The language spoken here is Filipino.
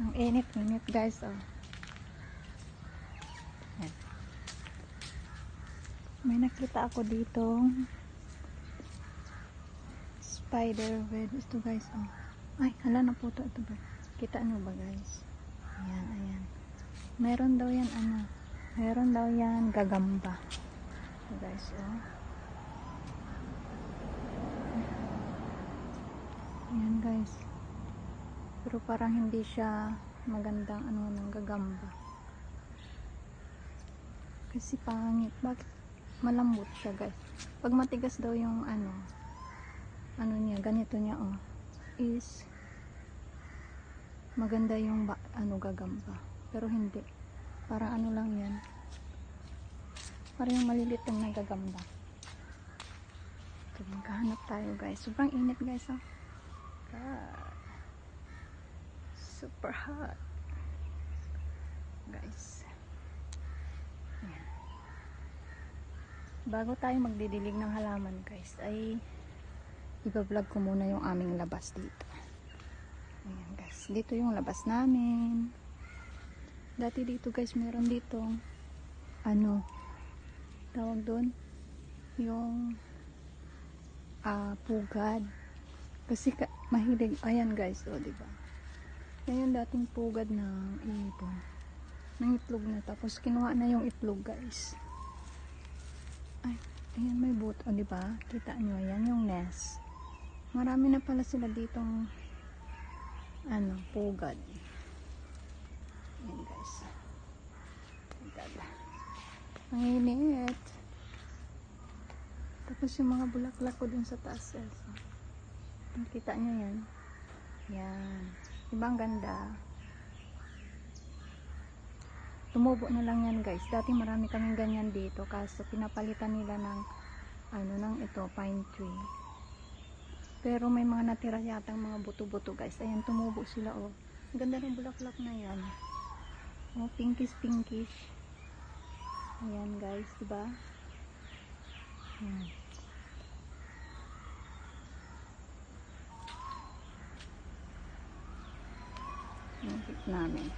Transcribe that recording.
Ang init-init guys, oh. May nakita ako dito spider web. Ito guys, oh. Ay, hala na po to. Ito ba? Kita nyo ba guys? Ayan, ayan. Meron daw yan, ano. Meron daw yan gagamba. Ito guys, oh. Ayan guys. Pero parang hindi siya magandang ano ng gagamba. Kasi pangit. Bakit? Malambot siya guys. Pag matigas daw yung ano, ano niya, ganito niya oh, is maganda yung ba, ano gagamba. Pero hindi. Parang ano lang yan. Parang yung malilit lang na gagamba. Ito, magkahanap tayo guys. Sobrang init guys oh. God. Super hot. Guys. Ayan. Bago tayo magdidilig ng halaman guys, ay iba-vlog ko muna yung aming labas dito. Ayan guys. Dito yung labas namin. Dati dito guys, meron dito ano tawag doon yung ah pugad kasi ka, mahilig ayan guys oh di yung dating pugad ng ibon ng itlog na tapos kinuha na yung itlog guys. Ay ayan may boot oh di ba? Kita nyo ayan yung nest. Marami na pala sila ditong ano pugad. Ayan guys. God ang init. Tapos yung mga bulaklak ko dun sa taas oh. Nakita nyo yan? Yan. Ibang ganda. Tumubo na lang yan guys. Dati marami kaming ganyan dito. Kaso pinapalitan nila ng ano nang ito, pine tree. Pero may mga natira yatang mga buto-buto guys. Ayan, tumubo sila oh. Ang ganda ng bulaklak na yan. Oh, pinkish pinkish. Ayan guys, diba? Ayan. Namin.